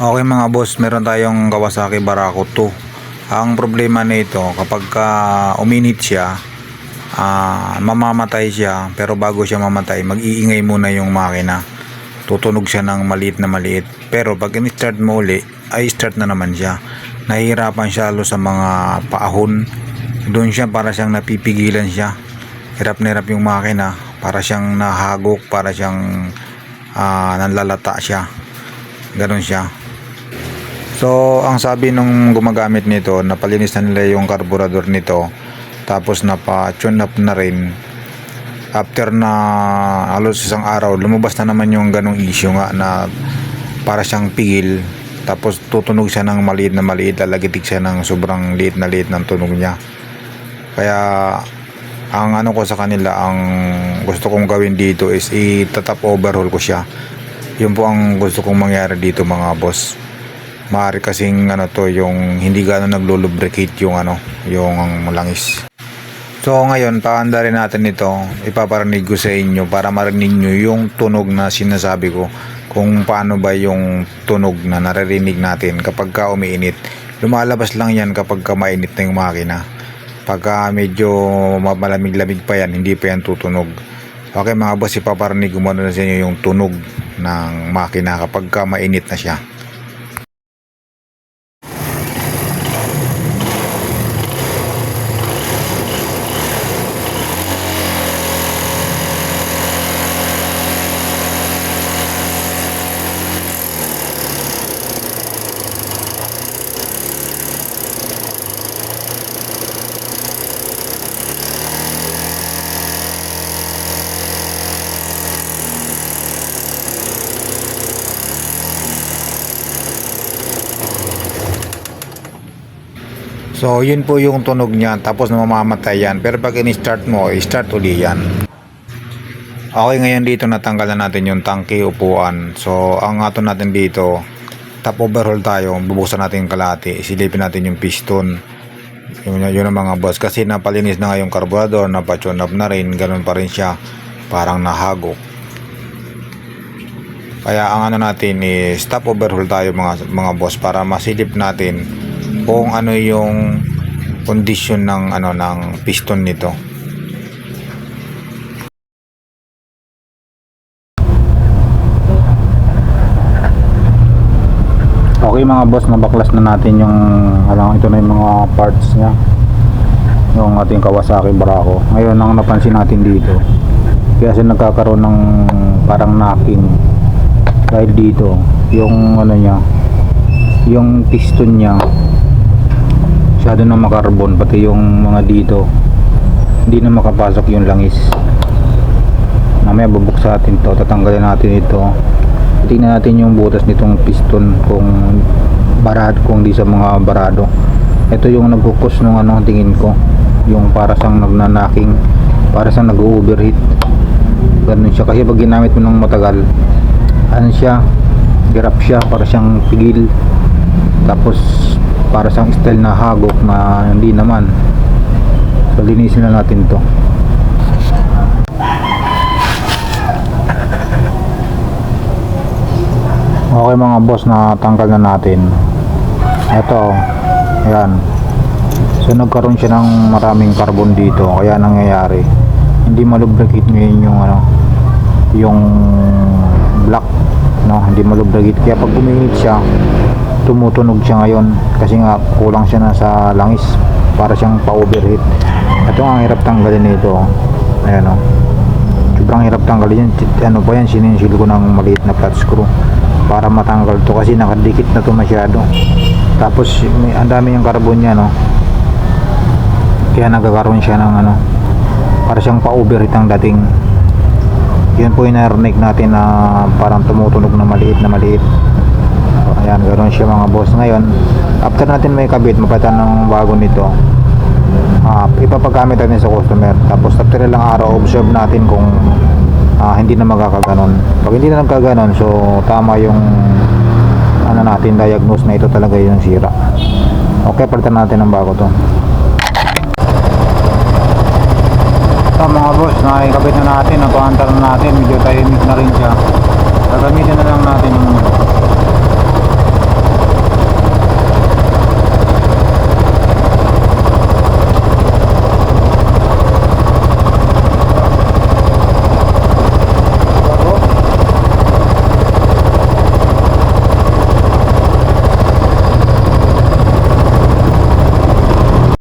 Okay mga boss, meron tayong Kawasaki Barako 2. Ang problema nito, kapag ka uminit siya, ah, mamamatay siya, pero bago siya mamatay, mag-iingay muna yung makina. Tutunog siya ng maliit na maliit. Pero pag in-start mo uli, ay start na naman siya. Nahihirapan siya lalo sa mga paahon. Doon siya para siyang napipigilan siya. Hirap na hirap yung makina. Para siyang nahagok, para siyang ah, nanlalata siya. Ganon siya. So, ang sabi nung gumagamit nito, napalinis na nila yung carburetor nito. Tapos napa-tune up na rin. After na halos isang araw, lumabas na naman yung ganong issue nga na para siyang pigil. Tapos tutunog siya ng maliit na maliit, lalagitik siya ng sobrang liit na liit ng tunog niya. Kaya ang ano ko sa kanila, ang gusto kong gawin dito is i-top overhaul ko siya. Yun po ang gusto kong mangyari dito mga boss maaari kasing ano to yung hindi gano'n naglulubricate yung ano yung langis. So ngayon paanda rin natin ito. Ipaparinig ko sa inyo para marinig nyo yung tunog na sinasabi ko. Kung paano ba yung tunog na naririnig natin kapag ka umiinit. Lumalabas lang yan kapag ka mainit na yung makina. Pagka medyo malamig-lamig pa yan hindi pa yan tutunog. Okay mga boss ipaparinig ko muna sa inyo yung tunog ng makina kapag ka mainit na siya So, yun po yung tunog niya. Tapos mamamatay yan. Pero pag in-start mo, i-start uli yan. Okay, ngayon dito natanggal na natin yung tangke upuan. So, ang ato natin dito, top overhaul tayo. Bubuksan natin yung kalati. Isilipin natin yung piston. Yun, yun ang mga boss. Kasi napalinis na nga yung carburetor, napatune up na rin. Ganun pa rin siya. Parang nahagok. Kaya ang ano natin is stop overhaul tayo mga mga boss para masilip natin kung ano yung condition ng ano ng piston nito. Okay mga boss, nabaklas na natin yung alam ito na yung mga parts niya. Yung ating Kawasaki Barako. Ngayon ang napansin natin dito. Kaya siya nagkakaroon ng parang knocking dahil dito yung ano niya yung piston niya masyado na makarbon pati yung mga dito hindi na makapasok yung langis mamaya bubuksan natin to tatanggalin natin ito. Tingnan natin yung butas nitong piston kung barado kung di sa mga barado. Ito yung nagkukos nung ano tingin ko. Yung para sang nagnanaking para sang nag-overheat. Ganun siya. Kasi pag ginamit mo ng matagal ano siya grab siya para siyang pigil. Tapos para siyang style na hagok na hindi naman. So linisin na natin to. Okay mga boss na tanggal na natin. Ito ayan. So nagkaroon siya ng maraming carbon dito. Kaya nangyayari. Hindi malubricate ngayon yung ano yung black no? Hindi malubricate kaya pag uminit siya tumutunog siya ngayon kasi nga kulang siya na sa langis para siyang pa-overheat. Ito ang hirap tanggalin nito. Ayan o sobrang hirap tanggalin yan ano pa yan? Sininsil ko ng maliit na flat screw para matanggal to kasi nakadikit na to masyado. Tapos may, ang dami yung carbon niya no? Kaya nagkakaroon siya ng ano para siyang pa-overheat ang dating. Yun po yung narinig natin na parang tumutunog na maliit na maliit ganoon siya mga boss. Ngayon after natin may kabit mapatan ng bago nito. Uh, ipapagamit natin sa customer. Tapos after ilang araw observe natin kung ah, hindi na magkakaganon. Pag hindi na nagkaganon so tama yung ano natin diagnose na ito talaga yung sira. Okay palitan natin ng bago to. Ito mga boss, nakikabit na natin, napahantar na natin, medyo tahimik na rin siya. Gagamitin na lang natin yung